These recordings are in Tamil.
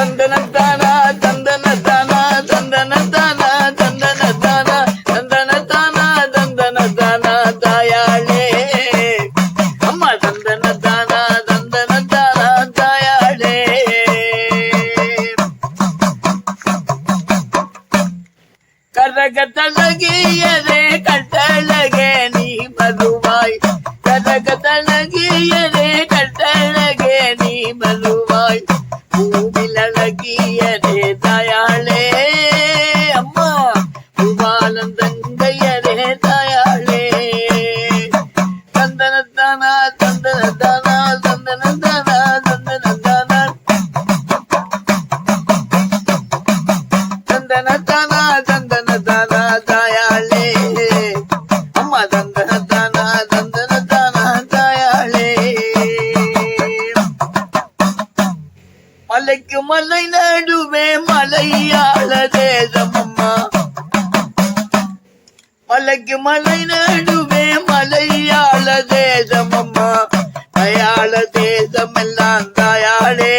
தந்தனத்தானா கட்டழகே நீ மதுவாய் கரகத்தழகியதே தந்தனத்தானா தந்தனத்தானா தாயாளே. அம்மா தந்தனத்தானா தந்தனத்தானா தாயாளே. மலைக்கு மலை நடுவே மலையாள தேசம் அம்மா மலைக்கு மலை நடுவே மலையாள தேசம் அம்மா தேசம் எல்லாம் தாயாளே.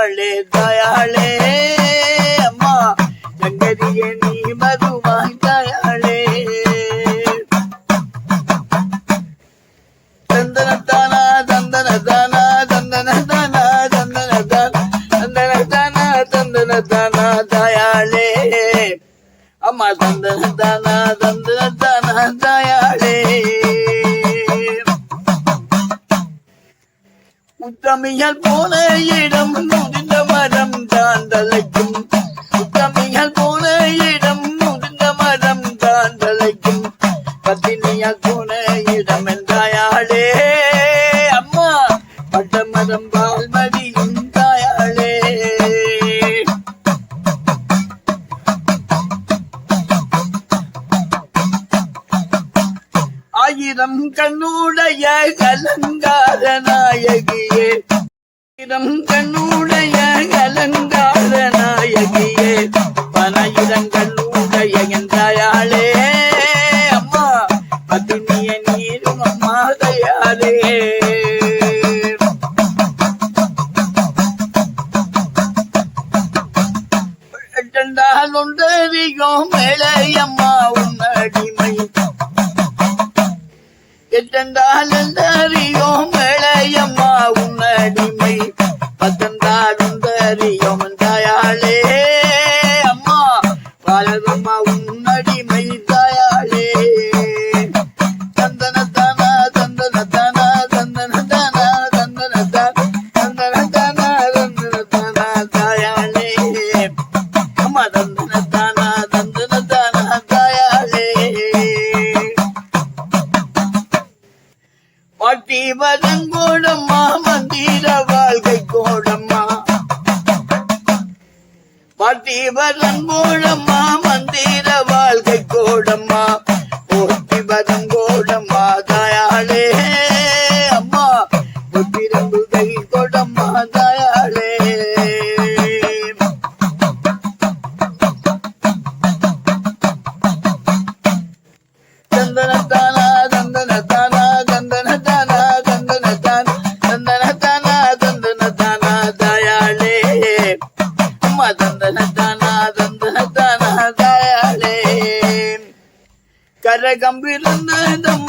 அவளே தயாளே. அம்மா சங்கரிய நீ மதுவாய் தயாளே. தந்தனத்தானா தந்தனத்தானா தந்தனத்தானா தந்தனத்தானா தந்தனத்தானா தந்தனத்தானா தயாளே. அம்மா தந்தனத்தானா தந்தனத்தானா தயா உத்தமியால் போன இடம் முதிர்ந்த மரம் தான் தலைக்கும் உத்தமியால் போன இடம் முதிர்ந்த மரம் தான் தலைக்கும் பத்தினியால் போன இடம் என்றாயாளே அம்மா பட்ட மரம் பால்மதியும் தாயாளே. ஆயிரம் கண்ணூர் கண்ணுடைய கலங்கார நாயகியே. ஆயிரம் கண்ணுடைய கலங்கார நாயகியே. பனையிடம் கண்ணுடைய என்றாயாளே. அம்மா பத்தினிய நீரும் அம்மா தயாரே கண்டால் ஒன்றறியோ எட்டென்றால் பாட்டி வதங்கோடம்மா கரகம்பிருந்தம்மா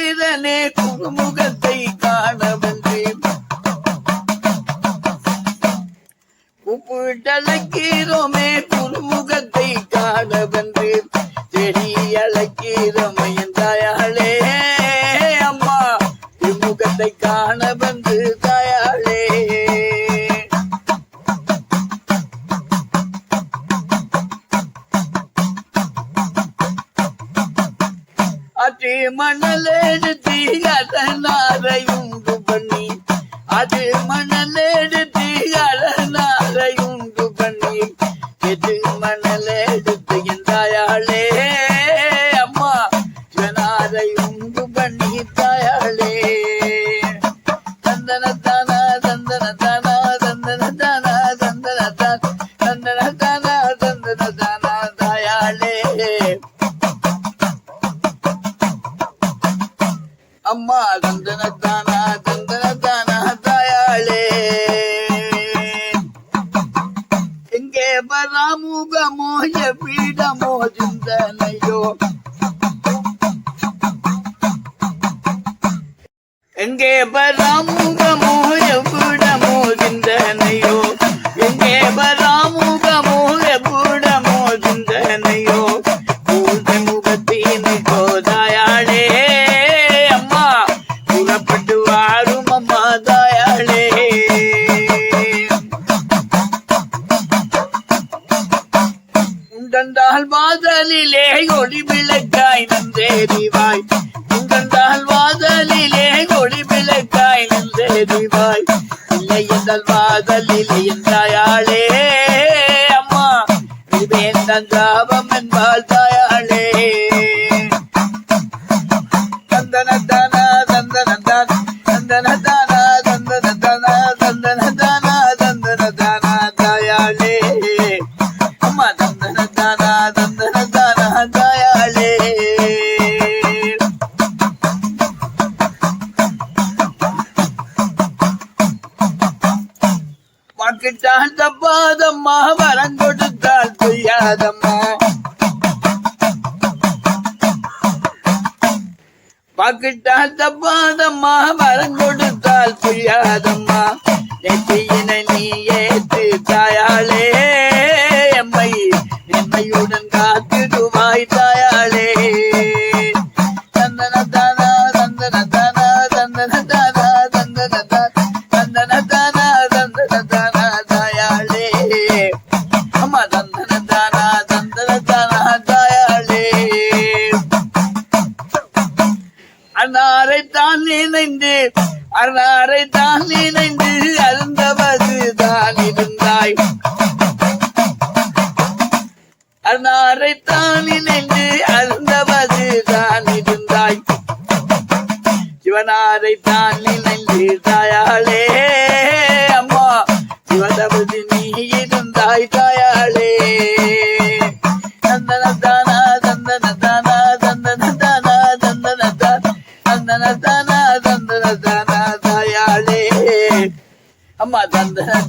vida, neco, como ராமுகமோ எவ்விடமோ சிந்தனையோ எங்கே பராமுகமோ எவ்விடமோ சிந்தனை நன்றாபம் என்பால் தாய் நமக்கு தாழ்ந்த பாதம்மா வரம் கொடுத்தால் பொய்யாதம்மா பாக்கிட்டால் தப்பாதம்மா வரம் கொடுத்தால் புரியாதம்மா நெற்றியினை நீ ஏற்று தாயாளே எம்மை எம்மையுடன் காத்திடுவாய் தாயாளே. தாய் அன்னாரை தானி நின்று அருந்தவது தான் இருந்தாய். சிவனாரை தான் நினைந்து தாயாளே அம்மா சிவதபதி நீ இருந்தாய் தாயாளே. தந்தன தானா தந்தன தானா தந்தன தானா தந்தன தானா தந்தன தாயாளே. அம்மா தந்தன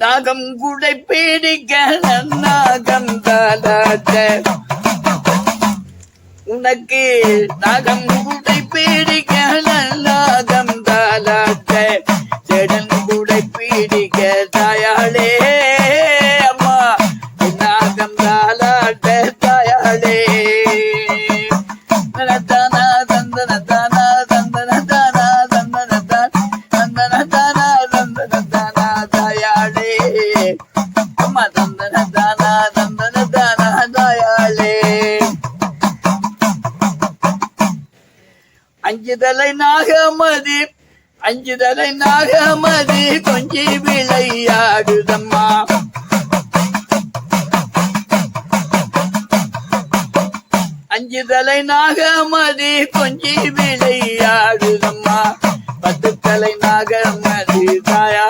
நாகம் குடை பேடிக்க நாகம் தாலாட்ட. உனக்கு நாகம் குடை பேடிக்க நாகம் தாலாட்ட. செடன் குடை பீடிக்க தாயாளே. நாகமதி அஞ்சு தலை நாகமதி கொஞ்சி விளையாடுதம்மா. அஞ்சு தலை நாகமதி கொஞ்சி விளையாடுதம்மா. பத்து தலை நாகமதி தாயா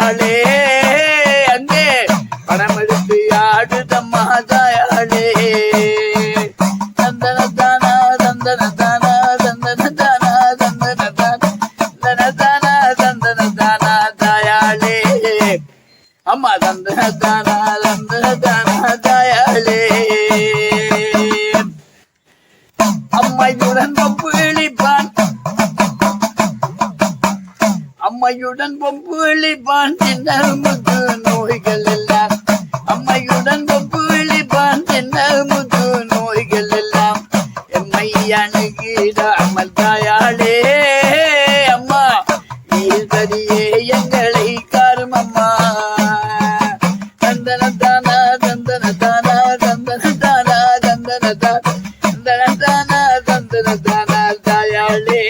முது நோய்கள் எல்லாம் அம்மையுடன் பொம்பு என்ன முது நோய்கள் எல்லாம் எம்மை அணுகிடாமல் தாயாளே அம்மா ஈஸ்வரியே எங்களை காரும் அம்மா. தந்தனதானா தந்தனதானா தந்தனதானா தந்தனதானா தந்தனதானா தந்தனதானா தாயாளே.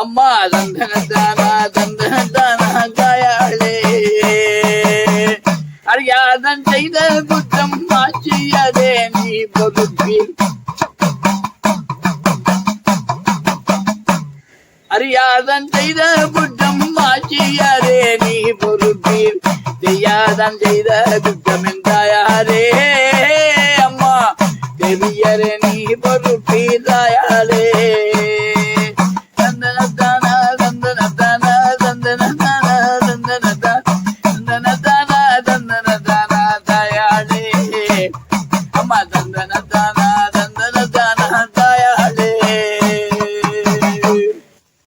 அம்மா தந்தனதானா தந்தனதானா தாயாளே அறியாதன் செய்த குற்றம் மாற்றியதே நீ பொறுப்பில் அறியாதன் செய்த குற்றம் மாற்றியதே நீ பொறுப்பீர் செய்யாதன் செய்த குற்றம் என்றாயாரே. அம்மா பெரியரே நீ பொறுப்பீர் தாயாரே.